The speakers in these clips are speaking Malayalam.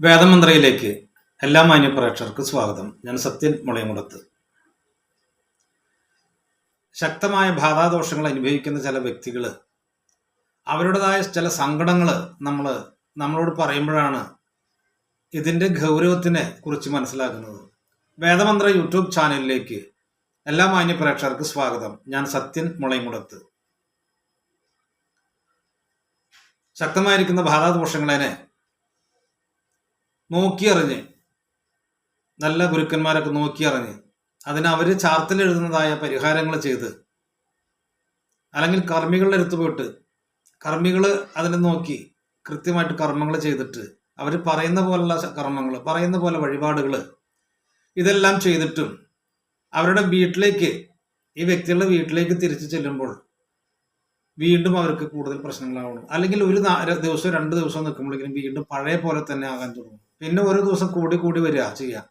വേദമന്ത്രയിലേക്ക് എല്ലാ മാന്യ പ്രേക്ഷകർക്ക് സ്വാഗതം. ഞാൻ സത്യൻ മുളയമുടത്ത്. ശക്തമായ ബാധാദോഷങ്ങൾ അനുഭവിക്കുന്ന ചില വ്യക്തികൾ അവരുടേതായ ചില സങ്കടങ്ങൾ നമ്മൾ നമ്മളോട് പറയുമ്പോഴാണ് ഇതിന്റെ ഗൗരവത്തിനെ കുറിച്ച് മനസ്സിലാക്കുന്നത് വേദമന്ത്ര യൂട്യൂബ് ചാനലിലേക്ക് എല്ലാ മാന്യ പ്രേക്ഷകർക്ക് സ്വാഗതം. ഞാൻ സത്യൻ മുളയമുടത്ത്. ശക്തമായിരിക്കുന്ന ബാധാദോഷങ്ങളെ നോക്കിയറിഞ്ഞ്. നല്ല ഗുരുക്കന്മാരൊക്കെ നോക്കിയറിഞ്ഞ്. അതിന് അവർ ചാർത്തിലെഴുതുന്നതായ പരിഹാരങ്ങൾ ചെയ്ത്. അല്ലെങ്കിൽ കർമ്മികളുടെ അടുത്ത് പോയിട്ട് കർമ്മികൾ അതിനെ നോക്കി കൃത്യമായിട്ട് കർമ്മങ്ങൾ ചെയ്തിട്ട് അവർ പറയുന്ന പോലുള്ള കർമ്മങ്ങൾ പറയുന്ന പോലെ വഴിപാടുകൾ ഇതെല്ലാം ചെയ്തിട്ടും അവരുടെ വീട്ടിലേക്ക് ഈ വ്യക്തികളുടെ വീട്ടിലേക്ക് തിരിച്ചു ചെല്ലുമ്പോൾ വീണ്ടും അവർക്ക് കൂടുതൽ പ്രശ്നങ്ങളാവണം അല്ലെങ്കിൽ ഒരു ദിവസം രണ്ട് ദിവസം നിൽക്കുമ്പോഴേക്കും വീണ്ടും പഴയ പോലെ തന്നെ ആകാൻ തുടങ്ങും പിന്നെ ഒരു ദിവസം കൂടി കൂടി വരിക ചെയ്യുക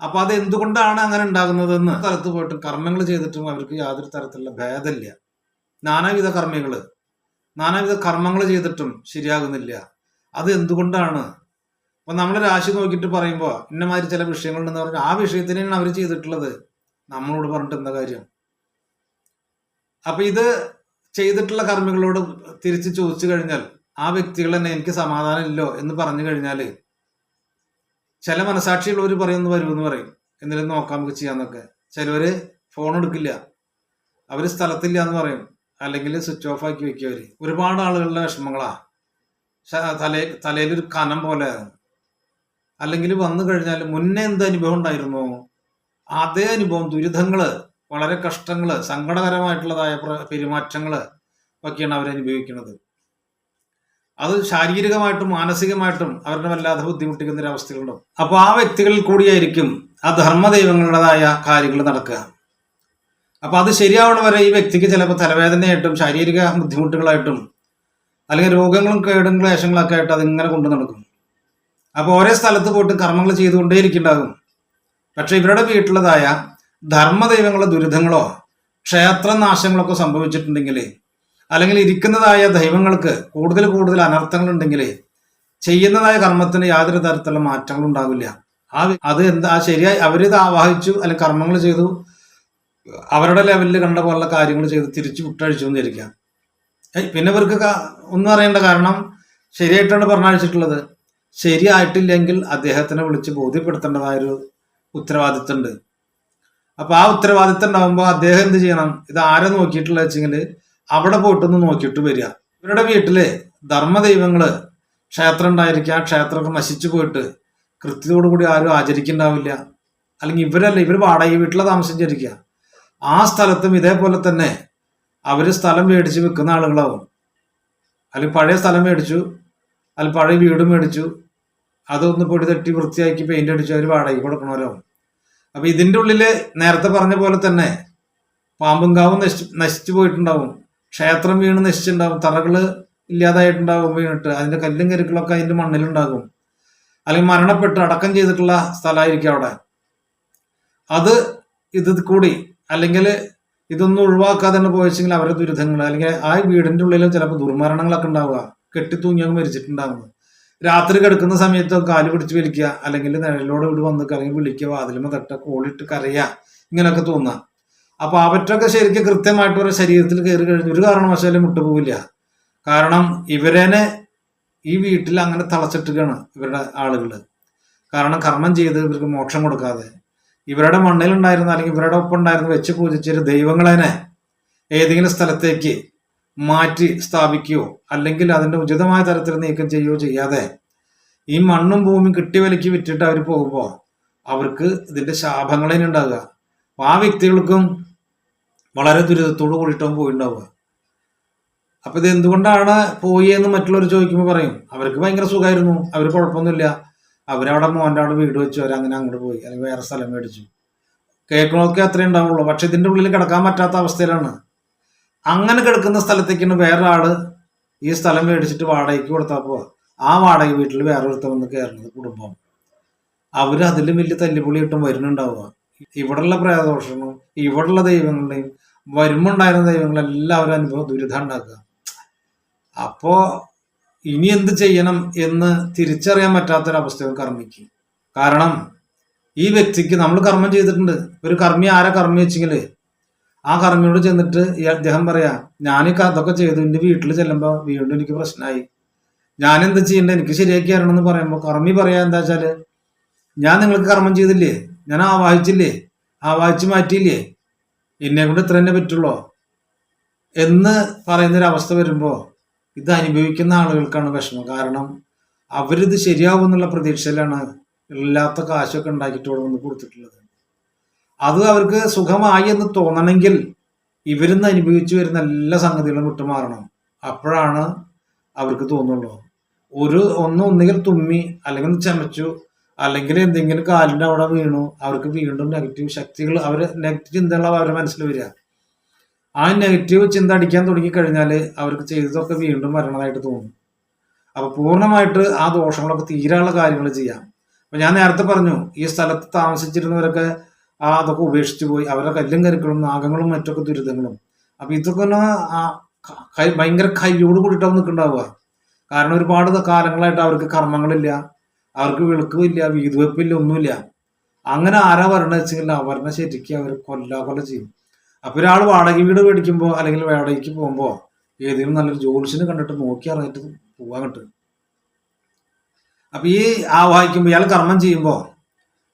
അപ്പൊ അത് എന്തുകൊണ്ടാണ് അങ്ങനെ ഉണ്ടാകുന്നതെന്ന് സ്ഥലത്ത് പോയിട്ട് കർമ്മങ്ങൾ ചെയ്തിട്ടും അവർക്ക് യാതൊരു തരത്തിലുള്ള ഭേദമില്ല. നാനാവിധ കർമ്മികൾ നാനാവിധ കർമ്മങ്ങൾ ചെയ്തിട്ടും ശരിയാകുന്നില്ല. അത് എന്തുകൊണ്ടാണ്? അപ്പൊ നമ്മൾ രാശി നോക്കിയിട്ട് പറയുമ്പോൾ ഇന്നമാതിരി ചില വിഷയങ്ങളുണ്ടെന്ന് പറഞ്ഞാൽ ആ വിഷയത്തിനാണ് അവർ ചെയ്തിട്ടുള്ളത്. നമ്മളോട് പറഞ്ഞിട്ട് എന്താ കാര്യം? അപ്പൊ ഇത് ചെയ്തിട്ടുള്ള കർമ്മികളോട് തിരിച്ച് ചോദിച്ചു കഴിഞ്ഞാൽ ആ വ്യക്തികൾ തന്നെ എനിക്ക് സമാധാനം ഇല്ലോ എന്ന് പറഞ്ഞു കഴിഞ്ഞാൽ ചില മനസാക്ഷിയുള്ളവർ പറയുന്നു വരുമെന്ന് പറയും. എന്തെങ്കിലും നോക്കാം നമുക്ക് ചെയ്യാന്നൊക്കെ. ചിലവർ ഫോൺ എടുക്കില്ല. അവർ സ്ഥലത്തില്ല എന്ന് പറയും. അല്ലെങ്കിൽ സ്വിച്ച് ഓഫ് ആക്കി വെക്കുക അവർ. ഒരുപാട് ആളുകളുടെ വിഷമങ്ങളാ. തലയിൽ ഒരു കനം പോലെ. അല്ലെങ്കിൽ വന്നു കഴിഞ്ഞാൽ മുന്നേ എന്ത് അനുഭവം ഉണ്ടായിരുന്നു? അതേ അനുഭവം ദുരിതങ്ങൾ വളരെ കഷ്ടങ്ങൾ സങ്കടകരമായിട്ടുള്ളതായ പ്ര- പെരുമാറ്റങ്ങൾ ഒക്കെയാണ് അവരനുഭവിക്കുന്നത്. അത് ശാരീരികമായിട്ടും മാനസികമായിട്ടും അവരുടെ വല്ലാതെ ബുദ്ധിമുട്ടിക്കുന്ന ഒരു അവസ്ഥകളുണ്ടാവും അപ്പോൾ ആ വ്യക്തികളിൽ കൂടിയായിരിക്കും ആ ധർമ്മദൈവങ്ങളുടേതായ കാര്യങ്ങൾ നടക്കുക. അപ്പോൾ അത് ശരിയാവണ വരെ ഈ വ്യക്തിക്ക് ചിലപ്പോൾ തലവേദനയായിട്ടും ശാരീരിക ബുദ്ധിമുട്ടുകളായിട്ടും അല്ലെങ്കിൽ രോഗങ്ങളും കേടും ക്ലേശങ്ങളൊക്കെ ആയിട്ട് അതിങ്ങനെ കൊണ്ടു നടക്കും. അപ്പൊ ഓരോ സ്ഥലത്ത് പോയിട്ട് കർമ്മങ്ങൾ ചെയ്തുകൊണ്ടേയിരിക്കുന്നുണ്ടാകും. പക്ഷെ ഇവരുടെ വീട്ടിലതായ ധർമ്മദൈവങ്ങളുടെ ദുരിതങ്ങളോ ക്ഷേത്രനാശങ്ങളൊക്കെ സംഭവിച്ചിട്ടുണ്ടെങ്കിൽ അല്ലെങ്കിൽ ഇരിക്കുന്നതായ ദൈവങ്ങൾക്ക് കൂടുതൽ കൂടുതൽ അനർത്ഥങ്ങൾ ഉണ്ടെങ്കിൽ ചെയ്യുന്നതായ കർമ്മത്തിന് യാതൊരു തരത്തിലുള്ള മാറ്റങ്ങളും ഉണ്ടാവില്ല. ആ അത് എന്താ ശരിയായി അവരിത് ആവാഹിച്ചു അല്ലെങ്കിൽ കർമ്മങ്ങൾ ചെയ്തു അവരുടെ ലെവലിൽ കണ്ട പോലുള്ള കാര്യങ്ങൾ ചെയ്ത് തിരിച്ചു വിട്ടഴിച്ചു എന്നിരിക്കാം ഏയ് പിന്നെ ഇവർക്ക് ഒന്നും അറിയേണ്ട കാരണം ശരിയായിട്ടാണ് പറഞ്ഞയച്ചിട്ടുള്ളത്. ശരിയായിട്ടില്ലെങ്കിൽ അദ്ദേഹത്തിനെ വിളിച്ച് ബോധ്യപ്പെടുത്തേണ്ടതായൊരു ഉത്തരവാദിത്തം ഉണ്ട് അപ്പൊ ആ ഉത്തരവാദിത്തം ഉണ്ടാകുമ്പോൾ അദ്ദേഹം എന്ത് ചെയ്യണം? ഇത് ആരെ നോക്കിയിട്ടുള്ള വെച്ചെങ്കിൽ അവിടെ പോയിട്ടൊന്ന് നോക്കിയിട്ട് വരിക. ഇവരുടെ വീട്ടിൽ ധർമ്മദൈവങ്ങൾ ക്ഷേത്രം ഉണ്ടായിരിക്കുക ആ ക്ഷേത്രമൊക്കെ നശിച്ചു പോയിട്ട് കൃത്യത്തോടു കൂടി ആരും ആചരിക്കണ്ടാവില്ല. അല്ലെങ്കിൽ ഇവരല്ല ഇവർ വാടക വീട്ടിലെ താമസിച്ചിരിക്കുക ആ സ്ഥലത്തും ഇതേപോലെ തന്നെ അവർ സ്ഥലം മേടിച്ച് വിൽക്കുന്ന ആളുകളാവും. അല്ലെങ്കിൽ പഴയ സ്ഥലം മേടിച്ചു അല്ല പഴയ വീട് മേടിച്ചു അതൊന്ന് പൊടി തട്ടി വൃത്തിയാക്കി പെയിന്റ് അടിച്ച് അവർ വാടകയ്ക്ക് കൊടുക്കണവരാവും. അപ്പൊ ഇതിന്റെ ഉള്ളിൽ നേരത്തെ പറഞ്ഞ പോലെ തന്നെ പാമ്പും കാവും നശിച്ചു പോയിട്ടുണ്ടാവും. ക്ഷേത്രം വീണ് നശിച്ചിട്ടുണ്ടാവും. തറകൾ ഇല്ലാതായിട്ടുണ്ടാവും വീണിട്ട്. അതിന്റെ കല്ലും കരുക്കളൊക്കെ അതിന്റെ മണ്ണിലുണ്ടാകും. അല്ലെങ്കിൽ മരണപ്പെട്ട് അടക്കം ചെയ്തിട്ടുള്ള സ്ഥലമായിരിക്കും അവിടെ. അത് ഇത് കൂടി അല്ലെങ്കിൽ ഇതൊന്നും ഒഴിവാക്കാതെ തന്നെ പോയിച്ചെങ്കിൽ അവരുടെ ദുരിതങ്ങൾ. അല്ലെങ്കിൽ ആ വീടിന്റെ ഉള്ളിൽ ചിലപ്പോൾ ദുർമരണങ്ങളൊക്കെ ഉണ്ടാവുക. കെട്ടിത്തൂങ്ങിയൊക്കെ മരിച്ചിട്ടുണ്ടാവുക രാത്രി കിടക്കുന്ന സമയത്ത് കാൽ പിടിച്ച് വലിക്കുക. അല്ലെങ്കിൽ നിഴലോട് ഇവിടെ വന്ന് അല്ലെങ്കിൽ വിളിക്കുക. വാതിലുമ തട്ട കോളിട്ട് കരയുക. ഇങ്ങനെയൊക്കെ തോന്നുക. അപ്പൊ അവറ്റൊക്കെ ശരിക്കും കൃത്യമായിട്ട് ഒരു ശരീരത്തിൽ കയറി കഴിഞ്ഞ് ഒരു കാരണവശാലും വിട്ടുപോകില്ല കാരണം ഇവരനെ ഈ വീട്ടിൽ അങ്ങനെ തളച്ചിട്ടുകയാണ് ഇവരുടെ ആളുകൾ കാരണം കർമ്മം ചെയ്ത് ഇവർക്ക് മോക്ഷം കൊടുക്കാതെ. ഇവരുടെ മണ്ണിലുണ്ടായിരുന്ന അല്ലെങ്കിൽ ഇവരുടെ ഒപ്പം ഉണ്ടായിരുന്ന വെച്ച് പൂജിച്ചൊരു ദൈവങ്ങളെ ഏതെങ്കിലും സ്ഥലത്തേക്ക് മാറ്റി സ്ഥാപിക്കുകയോ അല്ലെങ്കിൽ അതിന്റെ ഉചിതമായ തരത്തിൽ നീക്കം ചെയ്യുകയോ ചെയ്യാതെ ഈ മണ്ണും ഭൂമിയും കിട്ടി കിട്ടിവലിക്ക് വിറ്റിട്ട് അവർ പോകുമ്പോൾ അവർക്ക് ഇതിന്റെ ശാപങ്ങളെ ഉണ്ടാകുക ആ വ്യക്തികൾക്കും വളരെ ദുരിതത്തോട് കൂടിയിട്ടാവും പോയിണ്ടാവുക അപ്പൊ ഇത് എന്തുകൊണ്ടാണ് പോയി എന്ന് മറ്റുള്ളവർ ചോദിക്കുമ്പോൾ പറയും അവർക്ക് ഭയങ്കര സുഖമായിരുന്നു അവർ കുഴപ്പമൊന്നുമില്ല. അവരവിടെ മോന്റെ അവിടെ വീട് വെച്ചു അവരങ്ങനെ അങ്ങോട്ട് പോയി അല്ലെങ്കിൽ വേറെ സ്ഥലം മേടിച്ചു. കേൾക്കണമൊക്കെ അത്രേ ഉണ്ടാവുള്ളൂ. പക്ഷെ ഇതിന്റെ ഉള്ളിൽ കിടക്കാൻ പറ്റാത്ത അവസ്ഥയിലാണ്. അങ്ങനെ കിടക്കുന്ന സ്ഥലത്തേക്കാണ് വേറെ ആൾ ഈ സ്ഥലം മേടിച്ചിട്ട് വാടകയ്ക്ക് കൊടുത്തപ്പോൾ ആ വാടക വീട്ടിൽ വേറെ ഒരുത്തം വന്ന് കയറുന്നത് കുടുംബം അവർ അതിലും വലിയ തല്ലിപ്പൊളി ഇട്ടും വരുന്നുണ്ടാവുക. ഇവിടെയുള്ള പ്രേദോഷങ്ങളും ഇവിടെയുള്ള ദൈവങ്ങളുടെയും വരുമുണ്ടായിരുന്ന ദൈവങ്ങളെല്ലാവരും അനുഭവം ദുരിതം ഉണ്ടാക്കുക അപ്പോ ഇനി എന്ത് ചെയ്യണം എന്ന് തിരിച്ചറിയാൻ പറ്റാത്തൊരവസ്ഥയും കർമ്മിക്ക്. കാരണം ഈ വ്യക്തിക്ക് നമ്മൾ കർമ്മം ചെയ്തിട്ടുണ്ട്. ഒരു കർമ്മി ആരെ കർമ്മി വെച്ചെങ്കിൽ ആ കർമ്മിയോട് ചെന്നിട്ട് ഈ അദ്ദേഹം പറയാ ഞാൻ ഈ അതൊക്കെ ചെയ്തു. എന്റെ വീട്ടിൽ ചെല്ലുമ്പോൾ വീണ്ടും എനിക്ക് പ്രശ്നമായി ഞാൻ എന്ത് ചെയ്യണ്ട? എനിക്ക് ശരിയാക്കി തരണം എന്ന് പറയുമ്പോൾ കർമ്മി പറയാ എന്താ വെച്ചാൽ ഞാൻ നിങ്ങൾക്ക് കർമ്മം ചെയ്തില്ലേ? ഞാൻ ആവാഹിച്ചില്ലേ ആവാഹിച്ച് മാറ്റിയില്ലേ? എന്നെ കൊണ്ട് ഇത്ര തന്നെ പറ്റുള്ളോ? എന്ന് പറയുന്നൊരവസ്ഥ വരുമ്പോൾ ഇത് അനുഭവിക്കുന്ന ആളുകൾക്കാണ് വിഷമം. കാരണം അവരിത് ശരിയാവും എന്നുള്ള പ്രതീക്ഷയിലാണ് ഇല്ലാത്ത കാശൊക്കെ ഉണ്ടാക്കിയിട്ട് ഇവിടെ വന്ന് കൊടുത്തിട്ടുള്ളത്. അത് അവർക്ക് സുഖമായി എന്ന് തോന്നണമെങ്കിൽ ഇവരിന്ന് അനുഭവിച്ചു വരുന്ന എല്ലാ സംഗതികളും വിട്ടുമാറണം അപ്പോഴാണ് അവർക്ക് തോന്നുള്ളൂ. ഒരു ഒന്ന് ഒന്നുകിൽ തുമ്മി അല്ലെങ്കിൽ ചമച്ചു അല്ലെങ്കിൽ എന്തെങ്കിലും കാലിന്റെ അവിടെ വീണു അവർക്ക് വീണ്ടും നെഗറ്റീവ് ശക്തികൾ അവർ നെഗറ്റീവ് ചിന്തകളാണ് അവരുടെ മനസ്സിൽ വരിക. ആ നെഗറ്റീവ് ചിന്ത അടിക്കാൻ തുടങ്ങിക്കഴിഞ്ഞാൽ അവർക്ക് ചെയ്തതൊക്കെ വീണ്ടും വരണതായിട്ട് തോന്നും. അപ്പോൾ പൂർണമായിട്ട് ആ ദോഷങ്ങളൊക്കെ തീരാനുള്ള കാര്യങ്ങൾ ചെയ്യാം. അപ്പൊ ഞാൻ നേരത്തെ പറഞ്ഞു ഈ സ്ഥലത്ത് താമസിച്ചിരുന്നവരൊക്കെ ആ അതൊക്കെ ഉപേക്ഷിച്ചു പോയി അവരുടെ കല്ലും കരുക്കളും നാഗങ്ങളും മറ്റൊക്കെ ദുരിതങ്ങളും. അപ്പൊ ഇതൊക്കെ ഒന്ന് ഭയങ്കര കയ്യോട് കൂടിയിട്ടാവും നിൽക്കുന്നുണ്ടാവുക കാരണം ഒരുപാട് കാലങ്ങളായിട്ട് അവർക്ക് കർമ്മങ്ങളില്ല. അവർക്ക് വിളക്കുമില്ല വീതുവെപ്പില്ല ഒന്നുമില്ല. അങ്ങനെ ആരാ വരണ വെച്ചെങ്കിൽ അവരുടെ ശരിക്കും അവർ കൊല്ലാ കൊല്ല ചെയ്യും. അപ്പൊ ഒരാൾ വാടക വീട് മേടിക്കുമ്പോൾ അല്ലെങ്കിൽ വാടകയ്ക്ക് പോകുമ്പോൾ ഏതെങ്കിലും നല്ലൊരു ജോലിസിന് കണ്ടിട്ട് നോക്കി അറിഞ്ഞിട്ട് പോവാൻ കിട്ടും അപ്പൊ ഈ ആവാഹിക്കുമ്പോൾ ഇയാൾ കർമ്മം ചെയ്യുമ്പോൾ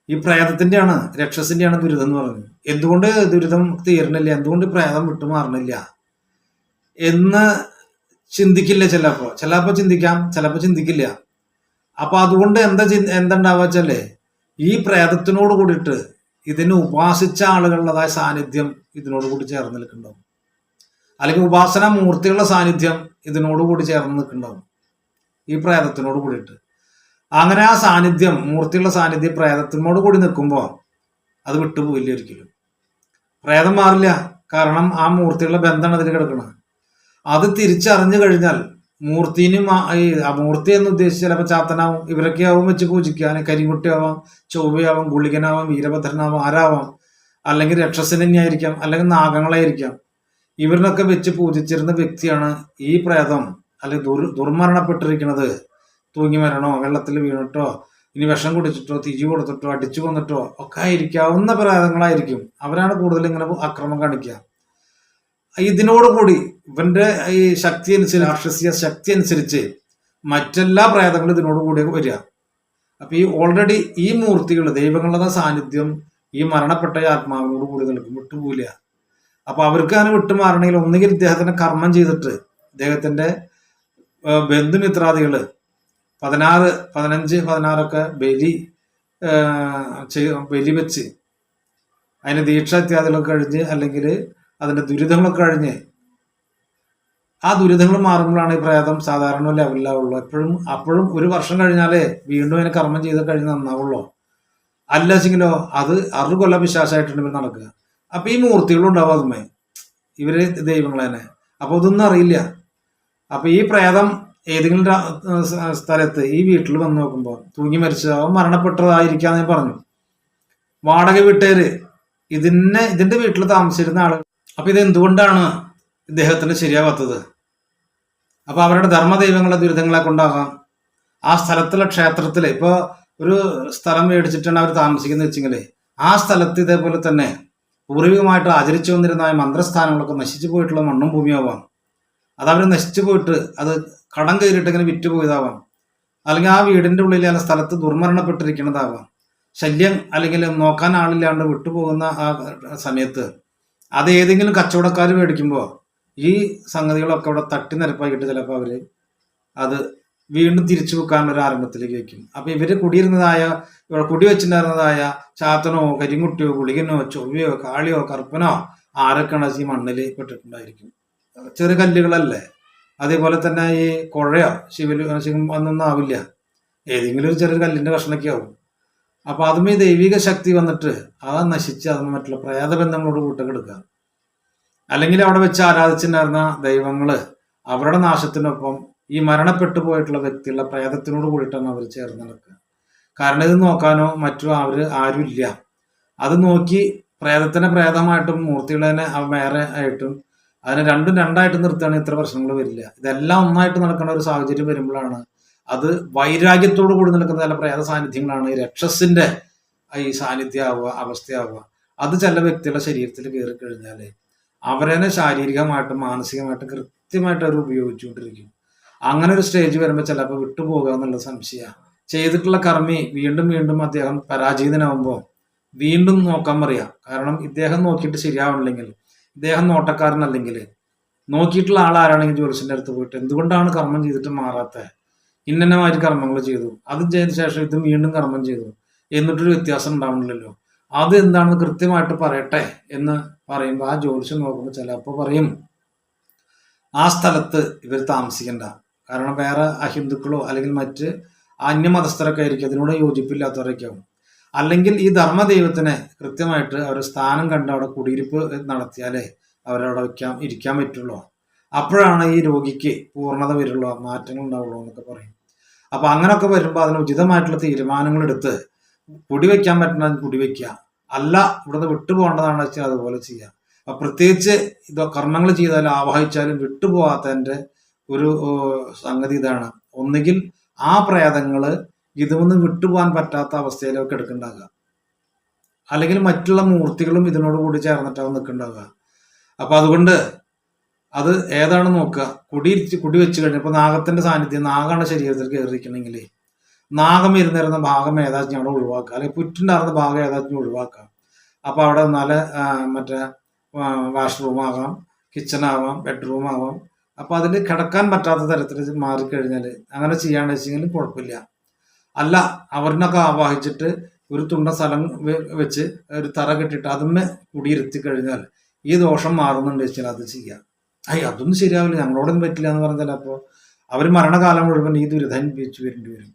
ഈ പ്രേതത്തിന്റെയാണ് രക്ഷസിന്റെയാണ് ദുരിതം എന്ന് പറഞ്ഞു. എന്തുകൊണ്ട് ദുരിതം തീരണില്ല എന്തുകൊണ്ട് പ്രേതം വിട്ടുമാറണില്ല എന്ന് ചിന്തിക്കില്ല ചിലപ്പോ. ചിലപ്പോ ചിന്തിക്കാം ചിലപ്പോ ചിന്തിക്കില്ല. അപ്പൊ അതുകൊണ്ട് എന്താ ചിന്ത എന്തുണ്ടാവുക വെച്ചാലേ ഈ പ്രേതത്തിനോട് കൂടിയിട്ട് ഇതിനെ ഉപാസിച്ച ആളുകളുടേതായ സാന്നിധ്യം ഇതിനോട് കൂടി ചേർന്ന് നിൽക്കുന്നുണ്ടാവും. അല്ലെങ്കിൽ ഉപാസന മൂർത്തികളുടെ സാന്നിധ്യം ഇതിനോട് കൂടി ചേർന്ന് നിൽക്കുന്നുണ്ടാവും ഈ പ്രേതത്തിനോട് കൂടിയിട്ട്. അങ്ങനെ ആ സാന്നിധ്യം മൂർത്തിയുള്ള സാന്നിധ്യം പ്രേതത്തിനോട് കൂടി നിൽക്കുമ്പോൾ അത് വിട്ടുപോയില്ല ഒരിക്കലും. പ്രേതം മാറില്ല. കാരണം ആ മൂർത്തിയുള്ള ബന്ധമാണ് അതിൽ കിടക്കുന്നത് അത് തിരിച്ചറിഞ്ഞു കഴിഞ്ഞാൽ മൂർത്തിനും മൂർത്തി എന്ന് ഉദ്ദേശിച്ച് ചിലപ്പോൾ ചാത്തനാവും. ഇവരൊക്കെ ആവും വെച്ച് പൂജിക്കാൻ. കരിങ്കുട്ടിയാവാം ചൊവ്വയാവാം ഗുളികനാവാം വീരഭദ്രനാവാം ആരാവാം. അല്ലെങ്കിൽ രക്ഷസൻ തന്നെയായിരിക്കാം അല്ലെങ്കിൽ നാഗങ്ങളായിരിക്കാം. ഇവരിനൊക്കെ വെച്ച് പൂജിച്ചിരുന്ന വ്യക്തിയാണ് ഈ പ്രേതം. അല്ലെങ്കിൽ ദുർ ദുർമരണപ്പെട്ടിരിക്കുന്നത്. തൂങ്ങി മരണോ വെള്ളത്തിൽ വീണിട്ടോ ഇനി വിഷം കുടിച്ചിട്ടോ തിരി കൊടുത്തിട്ടോ അടിച്ചു കൊന്നിട്ടോ ഒക്കെ ആയിരിക്കാവുന്ന പ്രേതങ്ങളായിരിക്കും. അവരാണ് കൂടുതൽ ഇങ്ങനെ അക്രമം കാണിക്കുക. ഇതിനോടുകൂടി ഇവന്റെ ഈ ശക്തി അനുസരിച്ച് രാക്ഷസീയ ശക്തി അനുസരിച്ച് മറ്റെല്ലാ പ്രേതങ്ങളും ഇതിനോട് കൂടി വരിക. അപ്പൊ ഈ ഓൾറെഡി ഈ മൂർത്തികൾ ദൈവങ്ങളുടെ സാന്നിധ്യം ഈ മരണപ്പെട്ട ആത്മാവിനോട് കൂടി നിൽക്കും വിട്ടുപോയില്ല അപ്പൊ അവർക്ക് അങ്ങനെ വിട്ടുമാറണമെങ്കിൽ ഒന്നുകിൽ ഇദ്ദേഹത്തിന്റെ കർമ്മം ചെയ്തിട്ട് ഇദ്ദേഹത്തിന്റെ ബന്ധുമിത്രാദികൾ പതിനാറ് പതിനഞ്ച് പതിനാറൊക്കെ ബലി ബലി വെച്ച് അതിന് ദീക്ഷ ഇത്യാദികളൊക്കെ കഴിഞ്ഞ് അല്ലെങ്കിൽ അതിന്റെ ദുരിതങ്ങളൊക്കെ കഴിഞ്ഞ്. ആ ദുരിതങ്ങൾ മാറുമ്പോഴാണ് ഈ പ്രേതം സാധാരണ ലെവലിലാവുള്ളൂ എപ്പോഴും അപ്പോഴും ഒരു വർഷം കഴിഞ്ഞാലേ വീണ്ടും അതിനെ കർമ്മം ചെയ്ത് കഴിഞ്ഞ് നന്നാവുള്ളൂ. അല്ലെങ്കിലോ അത് അറു കൊല്ല വിശ്വാസമായിട്ടുണ്ട് ഇവർ നടക്കുക. അപ്പൊ ഈ മൂർത്തികളും ഉണ്ടാവും അതുമേ ഇവർ ദൈവങ്ങൾ തന്നെ അപ്പോൾ ഇതൊന്നും അറിയില്ല. അപ്പൊ ഈ പ്രേതം ഏതെങ്കിലും സ്ഥലത്ത് ഈ വീട്ടിൽ വന്ന് നോക്കുമ്പോൾ തൂങ്ങി മരിച്ചതാവും മരണപ്പെട്ടതായിരിക്കാന്ന് ഞാൻ പറഞ്ഞു. വാടക വീട്ടുകാര് ഇതിനെ ഇതിന്റെ വീട്ടിൽ താമസിച്ചിരുന്ന ആൾ അപ്പൊ ഇത് എന്തുകൊണ്ടാണ് ഇദ്ദേഹത്തിന് ശരിയാവാത്തത്? അപ്പോൾ അവരുടെ ധർമ്മദൈവങ്ങളെ ദുരിതങ്ങളെ കൊണ്ടാകാം. ആ സ്ഥലത്തുള്ള ക്ഷേത്രത്തിൽ ഇപ്പൊ ഒരു സ്ഥലം മേടിച്ചിട്ടാണ് അവർ താമസിക്കുന്നത് വെച്ചെങ്കിൽ ആ സ്ഥലത്ത് ഇതേപോലെ തന്നെ പൂർവികമായിട്ട് ആചരിച്ചു വന്നിരുന്ന മന്ത്രസ്ഥാനങ്ങളൊക്കെ നശിച്ചു പോയിട്ടുള്ള മണ്ണും ഭൂമിയാവാം. അത് അവർ നശിച്ചു പോയിട്ട് അത് കടം കയറിയിട്ട് ഇങ്ങനെ വിറ്റുപോയതാവാം അല്ലെങ്കിൽ ആ വീടിന്റെ ഉള്ളിൽ ആ സ്ഥലത്ത് ദുർമരണപ്പെട്ടിരിക്കുന്നതാവാം. ശല്യം അല്ലെങ്കിൽ നോക്കാൻ ആളില്ലാണ്ട് വിട്ടുപോകുന്ന ആ സമയത്ത് അത് ഏതെങ്കിലും കച്ചവടക്കാർ മേടിക്കുമ്പോൾ ഈ സംഗതികളൊക്കെ അവിടെ തട്ടി നിരപ്പാക്കിയിട്ട് ചിലപ്പോൾ അവർ അത് വീണ്ടും തിരിച്ചു വെക്കാനുള്ള ആരംഭത്തിലേക്ക് വെക്കും അപ്പോൾ ഇവർ കുടിയിരുന്നതായ ഇവിടെ കുടി വെച്ചിട്ടുണ്ടായിരുന്നതായ ചാത്തനോ കരിങ്കുട്ടിയോ ഗുളികനോ ചൊവ്വയോ കാളിയോ കറുപ്പനോ ആരൊക്കെയാണ് ഈ മണ്ണിൽ പെട്ടിട്ടുണ്ടായിരിക്കും. ചെറിയ കല്ലുകളല്ലേ? അതേപോലെ തന്നെ ഈ കുഴയോ ശിവൽ ശിവം അന്നൊന്നും ആവില്ല. ഏതെങ്കിലും ഒരു ചെറിയ കല്ലിന്റെ കഷ്ണമൊക്കെ ആവും. അപ്പൊ അതും ഈ ദൈവിക ശക്തി വന്നിട്ട് അത് നശിച്ച് അതിന് മറ്റുള്ള പ്രേതബന്ധങ്ങളോട് കൂട്ടുകെടുക്കുക അല്ലെങ്കിൽ അവിടെ വെച്ച് ആരാധിച്ചിട്ടുണ്ടായിരുന്ന ദൈവങ്ങൾ അവരുടെ നാശത്തിനൊപ്പം ഈ മരണപ്പെട്ടു പോയിട്ടുള്ള വ്യക്തികളുടെ പ്രേതത്തിനോട് കൂടിയിട്ടാണ് അവർ ചേർന്ന് നടക്കുക കാരണം ഇത് നോക്കാനോ മറ്റോ അവർ ആരുമില്ല. അത് നോക്കി പ്രേതത്തിനെ പ്രേതമായിട്ടും മൂർത്തികളെ വേറെ ആയിട്ടും അതിനെ രണ്ടും രണ്ടായിട്ട് നിർത്തുകയാണെങ്കിൽ ഇത്ര പ്രശ്നങ്ങൾ വരില്ല. ഇതെല്ലാം ഒന്നായിട്ട് നടക്കുന്ന ഒരു സാഹചര്യം വരുമ്പോഴാണ് അത് വൈരാഗ്യത്തോടു കൂടി നിൽക്കുന്ന ചില പ്രേത സാന്നിധ്യങ്ങളാണ് ഈ രക്ഷസിന്റെ ഈ സാന്നിധ്യമാവുക അവസ്ഥയാവുക. അത് ചില വ്യക്തികളുടെ ശരീരത്തിൽ കയറി കഴിഞ്ഞാൽ അവരെ ശാരീരികമായിട്ടും മാനസികമായിട്ടും കൃത്യമായിട്ട് അവർ ഉപയോഗിച്ചുകൊണ്ടിരിക്കും. അങ്ങനെ ഒരു സ്റ്റേജ് വരുമ്പോൾ ചിലപ്പോൾ വിട്ടുപോകുക എന്നുള്ള സംശയമാണ് ചെയ്തിട്ടുള്ള കർമ്മി വീണ്ടും വീണ്ടും അദ്ദേഹം പരാജിതനാവുമ്പോൾ വീണ്ടും നോക്കാൻ പറയാം. കാരണം ഇദ്ദേഹം നോക്കിയിട്ട് ശരിയാവണില്ലെങ്കിൽ ഇദ്ദേഹം നോട്ടക്കാരനല്ലെങ്കിൽ നോക്കിയിട്ടുള്ള ആൾ ആരാണെങ്കിൽ ജോലിസിന്റെ അടുത്ത് പോയിട്ട് എന്തുകൊണ്ടാണ് കർമ്മം ചെയ്തിട്ട് മാറാത്ത? ഇന്നമാതിരി കർമ്മങ്ങൾ ചെയ്തു. അത് ചെയ്ത ശേഷം ഇത് വീണ്ടും കർമ്മം ചെയ്തു. എന്നിട്ടൊരു വ്യത്യാസം ഉണ്ടാവണില്ലല്ലോ. അത് എന്താണെന്ന് കൃത്യമായിട്ട് പറയട്ടെ എന്ന് പറയുമ്പോൾ ആ ജ്യോതിഷം നോക്കുമ്പോൾ ചിലപ്പോൾ പറയും. ആ സ്ഥലത്ത് ഇവർ താമസിക്കണ്ട. കാരണം വേറെ അഹിന്ദുക്കളോ അല്ലെങ്കിൽ മറ്റ് അന്യമതസ്ഥരൊക്കെ ആയിരിക്കും. അതിനോട് യോജിപ്പില്ലാത്തവരൊക്കെ ആവും അല്ലെങ്കിൽ ഈ ധർമ്മദൈവത്തിനെ കൃത്യമായിട്ട് അവർ സ്ഥാനം കണ്ട് അവിടെ കുടിയിരിപ്പ് നടത്തിയാലേ അവരവിടെ വയ്ക്കാൻ ഇരിക്കാൻ പറ്റുള്ളൂ. അപ്പോഴാണ് ഈ രോഗിക്ക് പൂർണത വരുള്ളൂ മാറ്റങ്ങൾ ഉണ്ടാവുള്ളൂ എന്നൊക്കെ പറയും. അപ്പൊ അങ്ങനെയൊക്കെ വരുമ്പോൾ അതിന് ഉചിതമായിട്ടുള്ള തീരുമാനങ്ങൾ എടുത്ത് കുടിവെക്കാൻ പറ്റുന്ന കുടിവെക്കുക. അല്ല ഇവിടുന്ന് വിട്ടുപോകേണ്ടതാണെന്ന് വെച്ചാൽ അതുപോലെ ചെയ്യാം അപ്പൊ പ്രത്യേകിച്ച് ഇതോ കർമ്മങ്ങൾ ചെയ്താലും ആവാഹിച്ചാലും വിട്ടുപോകാത്തതിന്റെ ഒരു സംഗതി ഇതാണ്. ഒന്നുകിൽ ആ പ്രേതങ്ങൾ ഇതൊന്നും വിട്ടുപോകാൻ പറ്റാത്ത അവസ്ഥയിലൊക്കെ എടുക്കുന്നുണ്ടാകുക അല്ലെങ്കിൽ മറ്റുള്ള മൂർത്തികളും ഇതിനോട് കൂടി ചേർന്നിട്ടാവും നിൽക്കുന്നുണ്ടാവുക അപ്പൊ അതുകൊണ്ട് അത് ഏതാണെന്ന് നോക്കുക. കുടി കുടി വെച്ച് കഴിഞ്ഞപ്പോൾ നാഗത്തിന്റെ സാന്നിധ്യം നാഗാണ് ശരീരത്തിൽ കയറിയിരിക്കണമെങ്കിൽ നാഗം ഇരുന്നിരുന്ന ഭാഗം ഏതാച്ചും അവിടെ ഒഴിവാക്കുക. അല്ലെങ്കിൽ പുറ്റുണ്ടായിരുന്ന ഭാഗം ഏതാച്ചും ഒഴിവാക്കുക. അപ്പൊ അവിടെ നല്ല മറ്റേ വാഷ്റൂം ആകാം കിച്ചൺ ആവാം ബെഡ്റൂം ആവാം. അപ്പൊ അതിൽ കിടക്കാൻ പറ്റാത്ത തരത്തിൽ മാറിക്കഴിഞ്ഞാൽ അങ്ങനെ ചെയ്യാന്ന് വെച്ചെങ്കിൽ കുഴപ്പമില്ല. അല്ല അവരിനൊക്കെ ആവാഹിച്ചിട്ട് ഒരു തുണ്ട സ്ഥലം വെച്ച് ഒരു തറ കെട്ടിയിട്ട് അതുമ്മേ കുടിയിരുത്തി കഴിഞ്ഞാൽ ഈ ദോഷം മാറുന്നുണ്ട് വെച്ചാൽ അത് ചെയ്യാം. അയ്യ അതൊന്നും ശരിയാവില്ല. ഞങ്ങളോടൊന്നും പറ്റില്ല എന്ന് പറഞ്ഞാൽ അപ്പോൾ അവർ മരണകാലം മുഴുവൻ ഈ ദുരിതം അനുഭവിച്ചു വരേണ്ടി വരും.